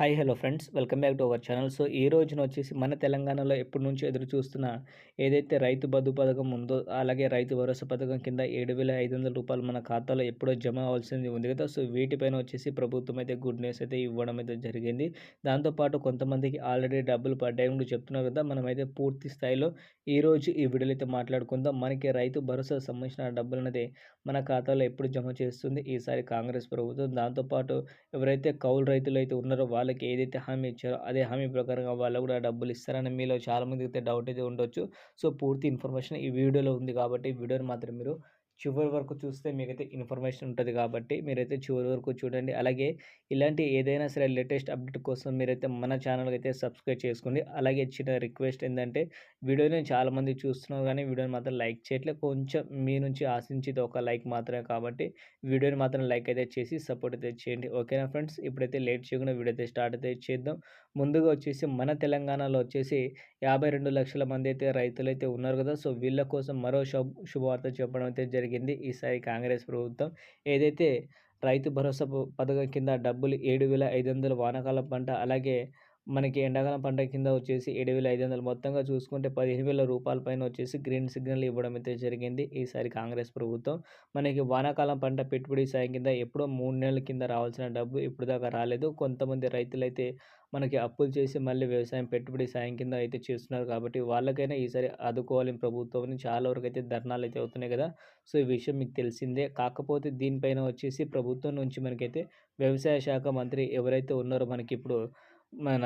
Hi hello friends welcome back to our channel so ఈ రోజున వచ్చేసి మన తెలంగాణలో ఎప్పటి నుంచో ఎదురు చూస్తున్న ఏదైతే రైతు బదు పథకం ఉందో అలాగే రైతు భరోసా పథకం కింద ఏడు వేల ఐదు వందల రూపాయలు మన ఖాతాలో ఎప్పుడో జమ అవ్వాల్సింది ఉంది కదా. సో వీటిపైన వచ్చేసి ప్రభుత్వం అయితే గుడ్ న్యూస్ అయితే ఇవ్వడం అయితే జరిగింది. దాంతోపాటు కొంతమందికి ఆల్రెడీ డబ్బులు పడ్డాయి ముందు చెప్తున్నారు కదా. మనమైతే పూర్తి స్థాయిలో ఈరోజు ఈ వీడియోలో అయితే మాట్లాడుకుందాం. మనకి రైతు భరోసా సంబంధించిన డబ్బులు అనేది మన ఖాతాలో ఎప్పుడు జమ చేస్తుంది? ఈసారి కాంగ్రెస్ ప్రభుత్వం దాంతోపాటు ఎవరైతే కౌలు రైతులు అయితే ఉన్నారో వాళ్ళు వాళ్ళకి ఏదైతే హామీ ఇచ్చారో అదే హామీ ప్రకారంగా వాళ్ళు కూడా డబ్బులు ఇస్తారని మీలో చాలామందికి అయితే డౌట్ అయితే ఉండొచ్చు. సో పూర్తి ఇన్ఫర్మేషన్ ఈ వీడియోలో ఉంది కాబట్టి ఈ వీడియోని మాత్రం మీరు చివరి వరకు చూస్తే మీకైతే ఇన్ఫర్మేషన్ ఉంటుంది కాబట్టి మీరైతే చివరి వరకు చూడండి. అలాగే ఇలాంటి ఏదైనా సరే లేటెస్ట్ అప్డేట్ కోసం మీరైతే మన ఛానల్కి అయితే సబ్స్క్రైబ్ చేసుకోండి. అలాగే చిన్న రిక్వెస్ట్ ఏంటంటే వీడియోని చాలామంది చూస్తున్నారు కానీ వీడియోని మాత్రం లైక్ చేయట్లేదు కొంచెం మీ నుంచి ఆశించేది ఒక లైక్ మాత్రమే కాబట్టి వీడియోని మాత్రం లైక్ అయితే చేసి సపోర్ట్ అయితే చేయండి. ఓకేనా ఫ్రెండ్స్? ఇప్పుడైతే లేట్ చేయకుండా వీడియో అయితే స్టార్ట్ అయితే చేద్దాం. ముందుగా వచ్చేసి మన తెలంగాణలో వచ్చేసి యాభై రెండు లక్షల మంది అయితే రైతులు అయితే ఉన్నారు కదా. సో వీళ్ళ కోసం మరో శుభ శుభవార్త చెప్పడం అయితే జరిగింది. ఈసారి కాంగ్రెస్ ప్రభుత్వం ఏదైతే రైతు భరోసా పథకం కింద డబ్బులు ఏడు వేల ఐదు వందల వానాకాలం పంట అలాగే మనకి ఎండాకాలం పంట కింద వచ్చేసి ఏడు వేల ఐదు వందలు మొత్తంగా చూసుకుంటే పదిహేను వేల రూపాయల పైన వచ్చేసి గ్రీన్ సిగ్నల్ ఇవ్వడం అయితే జరిగింది. ఈసారి కాంగ్రెస్ ప్రభుత్వం మనకి వానాకాలం పంట పెట్టుబడి సాయం కింద ఎప్పుడో మూడు నెలల కింద రావాల్సిన డబ్బు ఇప్పుడు దాకా రాలేదు. కొంతమంది రైతులైతే మనకి అప్పులు చేసి మళ్ళీ వ్యవసాయం పెట్టుబడి సాయం కింద అయితే చేస్తున్నారు కాబట్టి వాళ్ళకైనా ఈసారి ఆదుకోవాలి ప్రభుత్వం చాలా వరకు అయితే ధర్నాలు అయితే అవుతున్నాయి కదా. సో ఈ విషయం మీకు తెలిసిందే. కాకపోతే దీనిపైన వచ్చేసి ప్రభుత్వం నుంచి మనకైతే వ్యవసాయ శాఖ మంత్రి ఎవరైతే ఉన్నారో మనకి ఇప్పుడు మన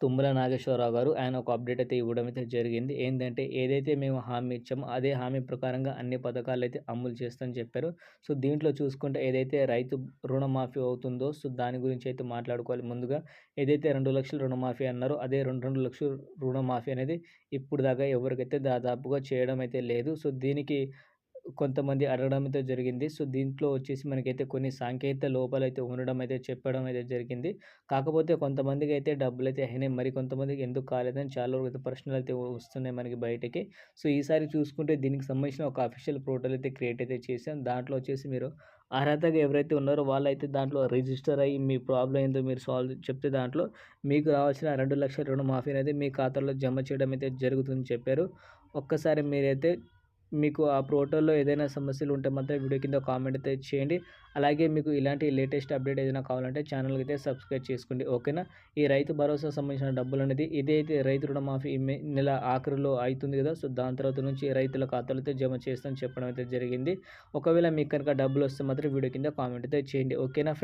తుమ్మల నాగేశ్వరరావు గారు ఆయన ఒక అప్డేట్ అయితే ఇవ్వడం అయితే జరిగింది. ఏంటంటే ఏదైతే మేము హామీ ఇచ్చామో అదే హామీ ప్రకారంగా అన్ని పథకాలు అయితే అమలు చేస్తామని చెప్పారు. సో దీంట్లో చూసుకుంటే ఏదైతే రైతు రుణమాఫీ అవుతుందో సో దాని గురించి అయితే మాట్లాడుకోవాలి ముందుగా. ఏదైతే రెండు లక్షలు రుణమాఫీ అన్నారో అదే రెండు రెండు లక్షలు రుణమాఫీ అనేది ఇప్పుడు దాకా ఎవరికైతే దాదాపుగా చేయడం అయితే లేదు. సో దీనికి కొంతమంది అడగడం అయితే జరిగింది. సో దీంట్లో వచ్చేసి మనకైతే కొన్ని సాంకేతిక లోపాలు అయితే ఉండడం అయితే చెప్పడం అయితే జరిగింది. కాకపోతే కొంతమందికి అయితే డబ్బులు అయితే అయినాయి మరి కొంతమందికి ఎందుకు కాలేదని చాలా వరకు అయితే ప్రశ్నలు అయితే వస్తున్నాయి మనకి బయటకి. సో ఈసారి చూసుకుంటే దీనికి సంబంధించిన ఒక అఫీషియల్ పోర్టల్ అయితే క్రియేట్ అయితే చేసాం దాంట్లో వచ్చేసి మీరు అర్హతగా ఎవరైతే ఉన్నారో వాళ్ళైతే దాంట్లో రిజిస్టర్ అయ్యి మీ ప్రాబ్లం ఏందో మీరు సాల్వ్ చెప్తే దాంట్లో మీకు రావాల్సిన రెండు లక్షల రుణమాఫీ అనేది మీ ఖాతాలో జమ చేయడం అయితే జరుగుతుందని చెప్పారు. ఒక్కసారి మీరైతే మీకు ఆ ప్రోటోల్లో ఏదైనా సమస్యలు ఉంటే మాత్రం వీడియో కింద కామెంట్ అయితే చేయండి. అలాగే మీకు ఇలాంటి లేటెస్ట్ అప్డేట్ ఏదైనా కావాలంటే ఛానల్కి అయితే సబ్స్క్రైబ్ చేసుకోండి. ఓకేనా? ఈ రైతు భరోసా సంబంధించిన డబ్బులు అనేది ఇదైతే రైతు రుణమాఫీ నెల ఆఖరిలో అవుతుంది కదా! సో దాని తర్వాత నుంచి రైతుల ఖాతాలతో అయితే జమ చేస్తామని చెప్పడం అయితే జరిగింది. ఒకవేళ మీకు కనుక డబ్బులు వస్తే మాత్రం వీడియో కింద కామెంట్ అయితే చేయండి. ఓకేనా ఫ్రెండ్స్?